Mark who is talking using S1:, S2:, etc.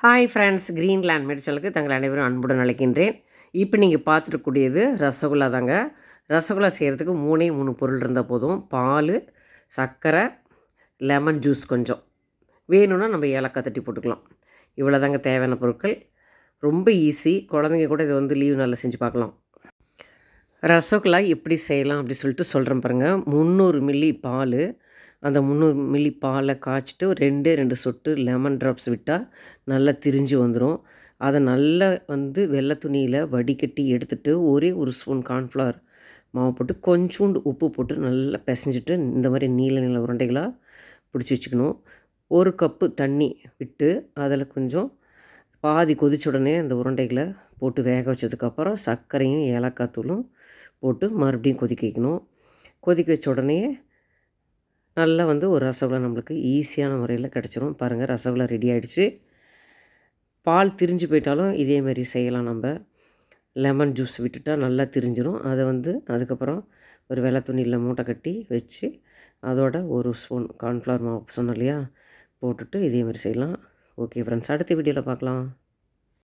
S1: Hi friends Greenland மெடிச்சலுக்கு தங்கள் அனைவரும் அன்புடன் அழைக்கின்றேன். இப்போ நீங்கள் பார்த்துருக்கக்கூடியது ரசகுல்லா தாங்க. ரசகுல்லா செய்கிறதுக்கு மூணே மூணு பொருள் இருந்தால் போதும். பால் சர்க்கரை லெமன் ஜூஸ் கொஞ்சம். வேணும்னா நம்ம ஏலக்காய் தட்டி போட்டுக்கலாம். இவ்வளோ தாங்க தேவையான பொருட்கள். ரொம்ப ஈஸி குழந்தைங்க கூட இதை வந்து லீவ் நல்லா செஞ்சு பார்க்கலாம். ரசகுல்லா எப்படி செய்யலாம் அப்படி சொல்லிட்டு சொல்கிறேன் பாருங்கள் முந்நூறு மில்லி பால் அந்த முந்நூறு மில்லி பாலை காய்ச்சிட்டு ஒரு ரெண்டே ரெண்டு சொட்டு லெமன் ட்ராப்ஸ் விட்டால் நல்லா திரிஞ்சு வந்துடும் அதை நல்லா வந்து வெள்ளை துணியில் வடிகட்டி எடுத்துட்டு ஒரே ஒரு ஸ்பூன் கார்ன்ஃப்ளவர் மாவு போட்டு கொஞ்சோண்டு உப்பு போட்டு நல்லா பிசைஞ்சிட்டு இந்த மாதிரி நீல நீல உருண்டைகளாக பிடிச்சி வச்சுக்கணும். ஒரு கப்பு தண்ணி விட்டு அதில் கொஞ்சம் பாதி கொதிச்ச உடனே அந்த உருண்டைகளை போட்டு வேக வச்சதுக்கப்புறம் சர்க்கரையும் ஏலக்காய் தூளும் போட்டு மறுபடியும் கொதிக்க வைக்கணும். கொதிக்க வச்ச உடனே நல்லா வந்து ஒரு ரசகுல்லா நம்மளுக்கு ஈஸியான முறையில் கிடச்சிரும். பாருங்கள் ரசகுல்லா ரெடி ஆகிடுச்சு பால் திரிஞ்சு போயிட்டாலும் இதே மாதிரி செய்யலாம் நம்ம. லெமன் ஜூஸ் விட்டுட்டால் நல்லா திரிஞ்சிரும். அதை வந்து அதுக்கப்புறம் ஒரு வெள்ளை துணியில் மூட்டை கட்டி வச்சு அதோட ஒரு ஸ்பூன் கார்ன்ஃப்ளவர் மாவு சொன்னோம் இல்லையா? போட்டுட்டு இதே மாதிரி செய்யலாம். ஓகே ஃப்ரெண்ட்ஸ் அடுத்த வீடியோவில் பார்க்கலாம்.